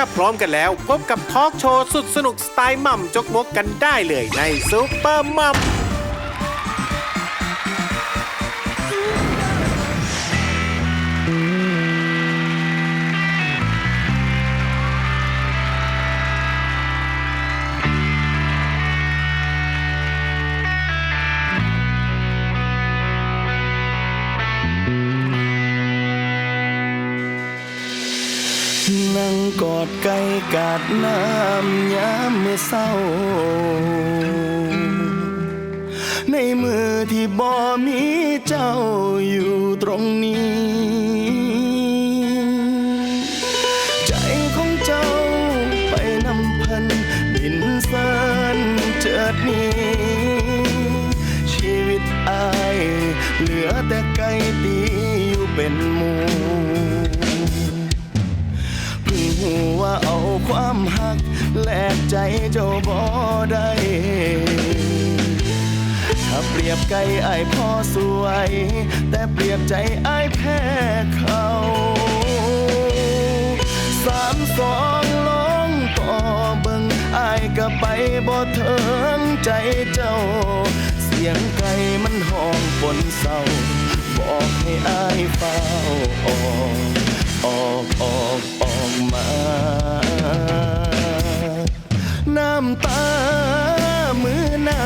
ถ้าพร้อมกันแล้วพบกับทอล์กโชว์สุดสนุกสไตล์มัมจกมกกันได้เลยในซูเปอร์มัม กาดน้ำยามเมื่อเศร้า ในมือที่บ่มีเจ้าอยู่ตรงนี้ ความหัก แลกใจเจ้าบ่ได้ถ้าเปรียบไก่ไอ้พ่อสวย แต่เปรียบใจไอ้แพ้เขาสามสองลองต่อเบิงไอ้ายก็ไปบ่เถิงใจเจ้า เสียงไก่มันห้องปนเศร้า บอกให้อายเฝ้าออก ออกออกออกมา น้ำตามือน้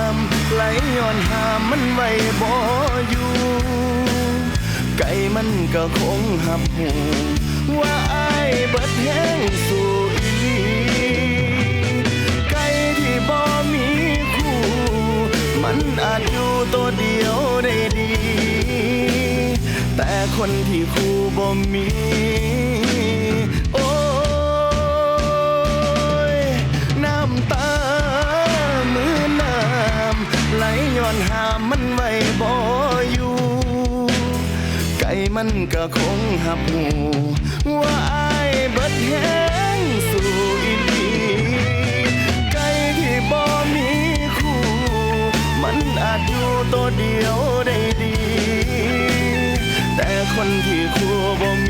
ำไหลย้อนหามมันไว้บ่อยู่ ไก่มันก็คงหับหูว่าอายเบิดแห้งสู่อีไก่ที่บ่มีคู่ มันอาจอยู่ตัวเดียวได้ดี แต่คนที่คู่บ่มี โอ้ย น้ำตามือน้ำไหลย้อนหามมันไว้บ่อยู่ ไก่มันก็คงหับหู ว่าอายเบิดแห้งสู่อีหลีไก่ที่บ่มีคู่ มันอาจอยู่ตัวเดียวได้ คนที่คู่บ่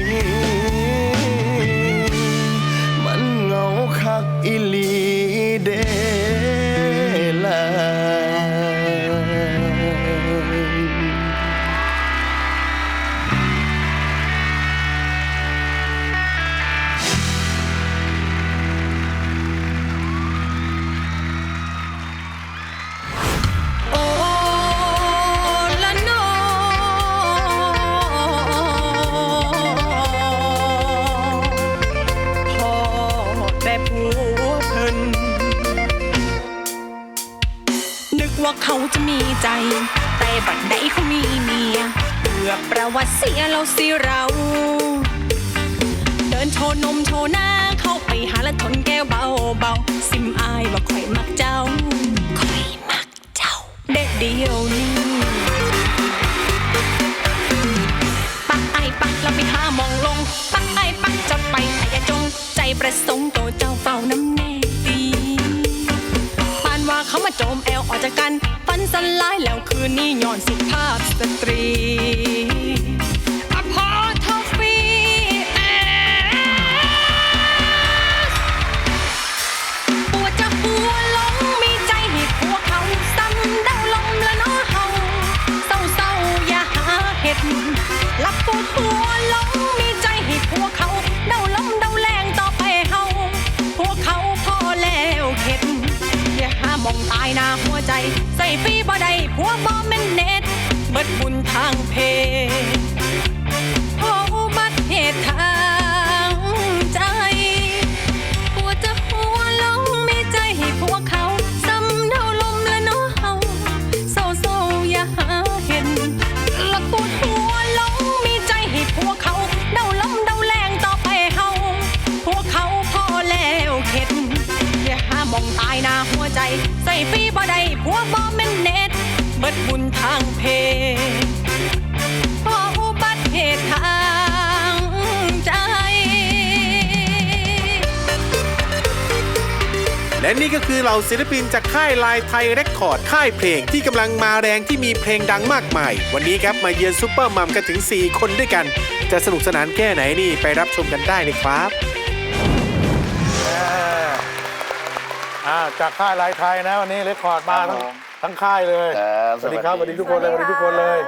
ว่าเขาจะมีใจ แต่บัดใดเขามีเมียเกือประวัติเสียเราสิเรา เดินโชว์นมโชว์หน้าเข้าไปหาและทนแก้วเบาเบาๆซิมอายว่าข่อยมักเจ้าข่อยมักเจ้า เด็ดเดียวนี้ปักไอปักแล้วไปหามองลง ปักไอปักจะไปแต่อย่าจง ใจประสงค์ต โจมแอลออกจากกัน ฟันสลายแล้วคืนนี้ย้อนสุภาพสตรีายหน้าหัวใจ ใส่ฟรีบ่ได้ผัวบ่แม่นเน็ต เบิดบุญทางเพศ ดบุญทางเพศพออุบัติเหตุทางใจ และนี่ก็คือเหล่าศิลปินจากค่ายลายไทยเรคคอร์ด ค่ายเพลงที่กำลังมาแรงที่มีเพลงดังมากมาย วันนี้ครับมาเยือนซุปเปอร์มัมกันถึง 4 คนด้วยกัน จะสนุกสนานแค่ไหนนี่ไปรับชมกันได้เลยครับอ่าจากค่ายลายไทยนะวันนี้เรคคอร์ดมาทั้ง ทั้งค่ายเลย ครับสวัสดีครับสสวัวัสสดีดีทุกคนเลยสวัสดีทุกคนเลย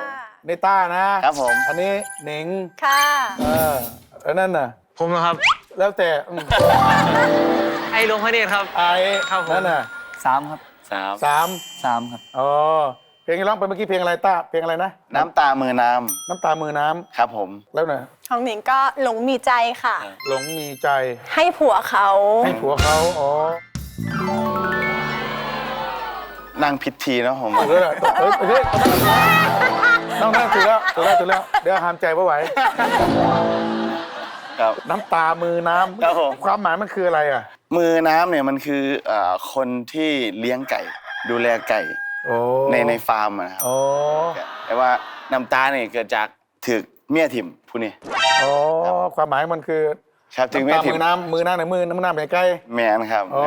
นี่ต้านะ ครับผม อันนี้หนิงค่ะเออแล้วนั่นน่ะ ผมนะครับ แล้วแต่อืมไอ้หลวงพระเนตรครับ ไอ้ครับผม นั่นน่ะสามครับสามสามสามครับ อ๋อเพลงที่ร้องไปเมื่อกี้เพลงอะไรต้าเพลงอะไรนะ น้ำตามือน้น้ำตามือน้ำำครับผมแล้วน่ะของหนิงก็หลงมีใจค่ะ หลงมีใจให้ผัวเขาให้ผัวเขาอ๋อ นั่งพิธีนะผมถูกแล้วล่ะเฮ้ยเฮ้ยนั่งนั่งถูกแล้วถูกแล้วถูกแล้ว เดี๋ยวหามใจไม่ไหว ครับ น้ำตามือน้ำครับผมความหมายมันคืออะไรอะ มือน้ำเนี่ยมันคือเอ่อคนที่เลี้ยงไก่ ดูแลไก่โอ้ในในฟาร์มอะนะครับ โอ้แต่ว่าน้ำตาเนี่ยเกิดจากถึกเมียถิ่มผู้นี้โอ้ความหมายมันคือครับถึงน้ำเมีตายถิ่มืมอน้ำมือน้ำในมือน้ำน้ำในใกล้แมนครับ อ๋อ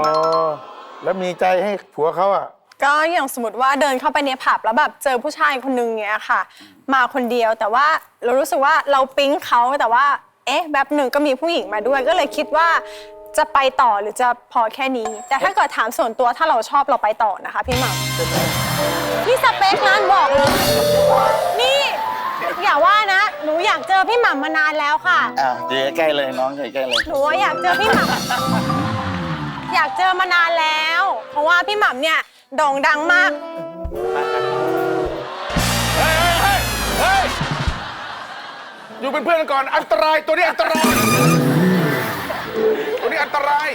แล้วมีใจให้ผัวเขาอะ ก็อย่างสมมติว่าเดินเข้าไปในผับแล้วแบบเจอผู้ชายคนนึงเนี้ยค่ะ มาคนเดียวแต่ว่าเรารู้สึกว่าเราปิ๊งเขาแต่ว่า เอ๊ะแบบหนึ่งก็มีผู้หญิงมาด้วย ก็เลยคิดว่าจะไปต่อหรือจะพอแค่นี้ แต่ถ้าเกิดถามส่วนตัวถ้าเราชอบเราไปต่อนะคะพี่หม่ำนี่สเปคนั้นบอกเลยนี่อย่าว่านะ หนูอยากเจอพี่หม่ำมานานแล้วค่ะอ้าวอยู่ใกล้ๆเลยน้องอยู่ใกล้ๆเลยหนูว่าอยากเจอพี่หม่ำอยากเจอมานานแล้ว เพราะว่าพี่หม่ำเนี่ย โด่งดังมากอยู่เป็นเพื่อนกันก่อน อันตรายตัวนี้อันตราย ตัวนี้อันตราย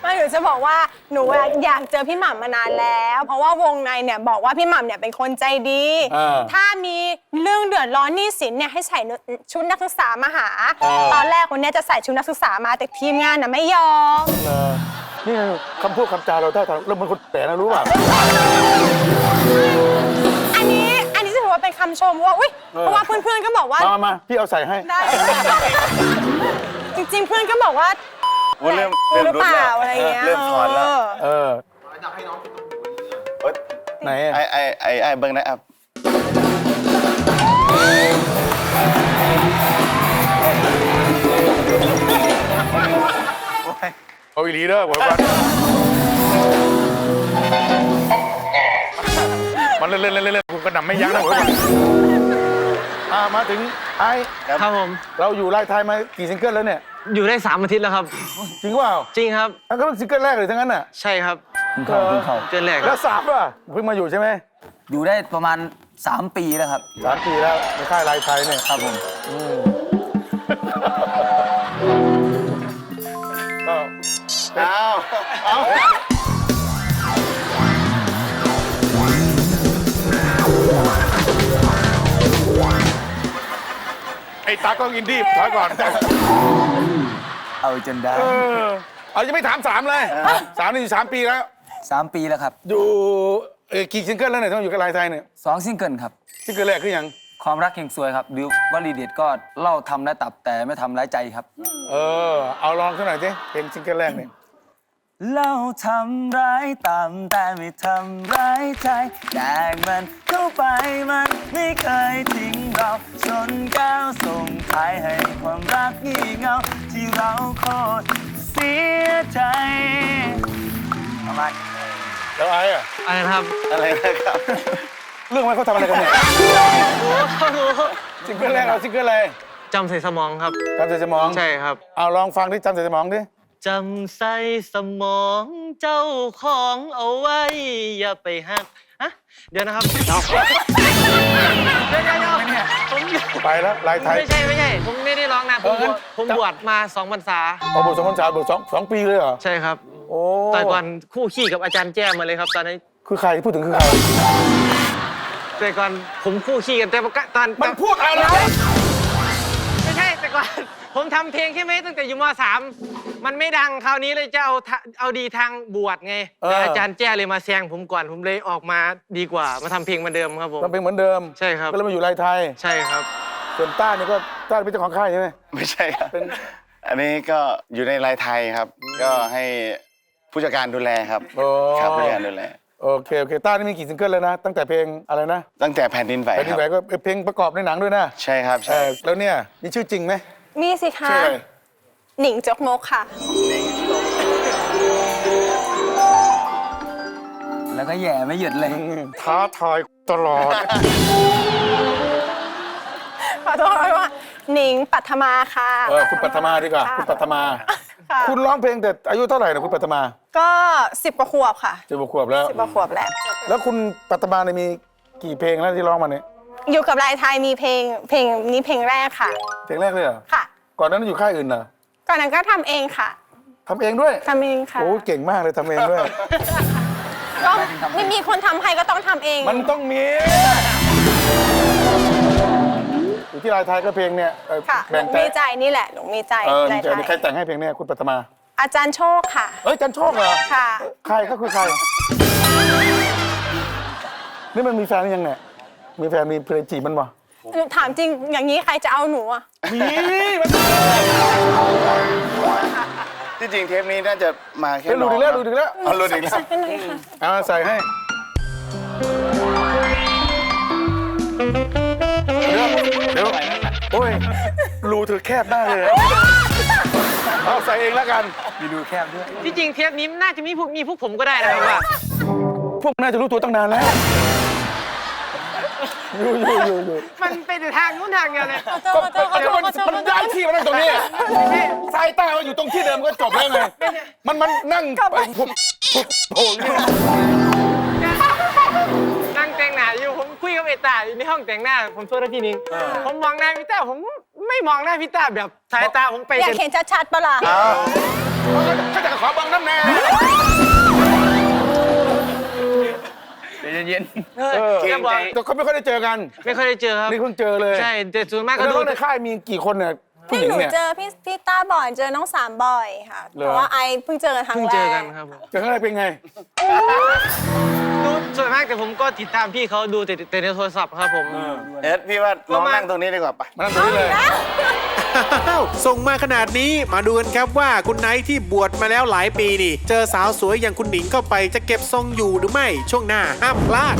ไม่หนูจะบอกว่าหนูอะอยากเจอพี่หม่ำมานานแล้ว เพราะว่าวงในเนี่ยบอกว่าพี่หม่ำเนี่ยเป็นคนใจดีอ่าถ้ามีเรื่องเดือดร้อนหนี้สินเนี่ยให้ใส่ชุดนักศึกษามาหาอ่าตอนแรกคนเนี้ยจะใส่ชุดนักศึกษามาแต่ทีมงานน่ะไม่ยอมเออ นี่คำพูดคำจาเราได้ทางเริ่มเหมันคนแต่นะรู้ป่ะ อันนี้อันนี้จะถือว่าเป็นคำชมว่า อุ้ยเออ เพราะว่าเพื่อนๆก็บอกว่า มามามาพี่เอาใส่ให้ ได้ จริงๆเพื่อนก็บอกว่าว่าเริ่มรู้เริ่มหรือเปล่ารู้แล้วอะไรเงี้ยเริ่มถอนแล้ว เออเออเอ้ยไหนอะไอ้ไอ้ไอ้ไอ้เบิ้งนะครับ เอาอีหลีเด้อบอกก่อนมันเล่นเล่นเล่นเล่นผมกระหน่ำไม่ยั้งนะบอกก่อนอ่ามาถึงไอ้ครับผม เราอยู่ไล่ไทยมากี่ซิงเกิลแล้วเนี่ย อยู่ได้สามอาทิตย์แล้วครับ จริงเปล่าจริงครับ อันก็เป็นซิงเกิลแรกเลยทั้งนั้นน่ะใช่ครับคุณเขาคุณเขาเกินแรกคแล้รัวบสามป่ะเพิ่งมาอยู่ใช่ไหมอยู่ได้ประมาณ 3 ปีแล้วครับ สามปีแล้วในค่ายลายไทยเนี่ยครับผม อ้าวเอาไอ้ตากล้องอินดี้ถอยก่อน เอาจนได้เออ เอายังไม่ถามสามเลยสามนี่อยู่สามปีแล้ว3ปีแล้วครับอยู่เออกี่ซิงเกิลแล้วเนี่ยต้องอยู่กับลายไทยเนี่ยสองซิงเกิลครับ ซิงเกิลแรกคือยัง ความรักแห่งสวยครับหรือวลีเด็ดก็เล่าทำและตับแต่ไม่ทำร้ายใจครับ เออ เอาลองสักหน่อยสิเพลงซิงเกิลแรกเนี่ย เล่าทำร้ายตามแต่ไม่ทำร้ายใจแดกมันเข้าไปมันไม่เคยทิ้งเราจนก้าวส่งท้ายให้ความรักงี่เงา ที่เราโคตรเสียใจประมาณแล้วไอ้อะอะไรนะครับ อะไรนะครับ เรื่องอะไรเขาทำอะไรกันเนี่ยซิงเกิลแรกเอาซิงเกิลอะไรจำใส่สมองครับ จำใส่สมอง ใช่ครับ เอาลองฟังดิจำใส่สมองดิ จำใส่สมองเจ้าของเอาไว้ อย่าไปหักฮะเดี๋ยวนะครับเดี๋ยวเดี๋ยวเดี๋ยวผมไปแล้วลายไทย ไม่ใช่ไม่ใช่ ผมไม่ได้ร้องนะผมผมบวชมาสองพรรษาเอาบทสองพันสามบทสองสองปีเลยเหรอ ใช่ครับ โอ้ต่ก่อนคู่ขี้กับอาจารย์แจ้มาเลยครับตอนนี้นคือใครพูดถึงคือใครแต่ก่อนผมคู่ขี้กันแต่ตอนมันพูดอะไร ไม่ใช่แต่ก่อนผมทำเพลงใช่ไหมตั้งแต่อยู่มสา มมันไม่ดังคราวนี้เลยจะเอาทะเอาดีทางบวชไงแต่อาจารย์แจ้เลยมาแซงผมก่อนผมเลยออกมาดีกว่า มาทำเพลงเหมือนเดิมครับผมมันเป็นเหมือนเดิม ใช่ครับ ก็เลยมาอยู่ลายไทย ใช่ครับ ส่วนต้านี่ก็ต้าเป็นเจ้าของค่ายใช่ไหม ไม่ใช่ครับเป็น อันนี้ก็อยู่ในลายไทยครับ ก็ให้ผู้จัดการดูแลครับโอ้ ครับผู้จัดการดูแล โอเคโอเคต้านี่มีกี่ซิงเกิลแล้วนะ ตั้งแต่เพลงอะไรนะตั้งแต่แผ่นดินไหวแผ่นคดิรันบไหวก็เพลงประกอบในหนังด้วยนะใช่ครับเอใช่อแล้วเนี่ยมีชื่อจริงไหมมีสิคะ ชื่ออะไร หนิงจกมกค่ะก็แย่ไม่หยุดเลย ท้าทายตลอด ขอโทษว่าหนิงปัทมาค่ะเออคุณปัทมาดีกว่า คุณปัทมา ค่ะคุณร้องเพลงแต่อายุเท่าไหร่นะคุณปัทมาก็สิบกว่าขวบค่ะจะบขวบแล้ว สิบกว่าขวบแล้ว แล้วคุณปัทมาเนี่ยมีกี่เพลงแล้วที่ร้องมาเนี่ยอยู่กับลายไทยมีเพลงเพลงนี้เพลงแรกค่ะ เพลงแรกเลยเหรอค่ะ ก่อนนั้นอยู่ค่ายอื่นเหรอ ก่อนนั้นก็ทำเองค่ะทำเองด้วยทำเองค่ะ โอ้เก่งมากเลยทำเองด้วย ก็ไม่มีคนทำให้ก็ต้องทำเอง มันต้องมีอยู่ที่ลายไทยก็เพลงเนี่ยเอ่อค่ะหแบ่นูงใจมีใจนี่แหละหนูมีใจเออลายใจไทใครยแต่งให้เพลงเนี่ยคุณปัทมาอาจารย์โชคค่ะ เอ้ยจันโชคเหรอค่ะ ใครก็คือใคร นี่มันมีแฟนหรือยังเนี่ยมีแฟนมีเพลงจีบมันวะ หนูถามจริงอย่างนี้ใครจะเอาหนูอะ มีมันที่จริงเทปนี้น่าจะมาแค่เฮ้ยดูน้องดีแล้วดูดีแล้วเอาหลุดอีกแล้วใส่หน่อยค่ะเอามาใส่ให้เดี๋ยวเดี๋ยวโอ้ยรูเธอแคบมากเลยอะเอาใส่เองแล้วกัน มีดูแคบด้วย ที่จริงเทปนี้น่าจะมีพวกมีพวกผมก็ได้นะครับว่า พวกน่าจะรู้ตัวตั้งนานแล้ว อยู่อยู่อยู่อยู่มันเป็นทางนู้นทางเดียวเลยขอโทษขอโทษขอเดี๋ยวโทมัษนขอโทษมันย้ายที่มานั่งตรงนี้สายตามันอยู่ตรงที่เดิมก็จบแล้วไงมันมันนั่งไปพุบพุบโผล่อยู่เนี่ยนั่งแต่งหน้าอยู่ผมคุยกับเอตาอยู่ในห้องแต่งหน้า ผมโทษนะพี่นิ้งผมมองหน้าพี่ต้าผมไม่มองหน้าพี่ต้าแบบสายตาผมไปอยากจนเห็นชัดๆปะล่ะถ้าจะขอบังน้ำแน่ เย็นเออจะบอกแต่เขาไม่ค่อยได้เจอกัน ไม่ค่อยได้เจอครับ นี่เพิ่งเจอเลยใช่แต่ส่วนมากก็แล้วดู ในค่ายมีกี่คนเนี่ยผู้ที่หญิงหนูเนี่ย เจอพี่พี่ต้าบ่อยเจอน้องสามบ่อยค่ะ เหรอ เพราะว่าไอเพิ่งเจอกันครั้งเพิ่งแรกเจอกันครับผมเจอข้างในเป็นไง ดูส่วนมากแต่ผมก็ติดตามพี่เขาดูแต่แต่ในโทรศัพท์ครับผม เอ็ดพี่ว่าน้องนั่งตรงนี้ดีกว่าปะมานั่งตรงนี้เลยอ้าวส่งมาขนาดนี้มาดูกันครับว่าคุณไนท์ที่บวชมาแล้วหลายปีนี่ เจอสาวสวยอย่างคุณหนิงเข้าไปจะเก็บทรงอยู่หรือไม่ช่วงหน้าห้ามพลาด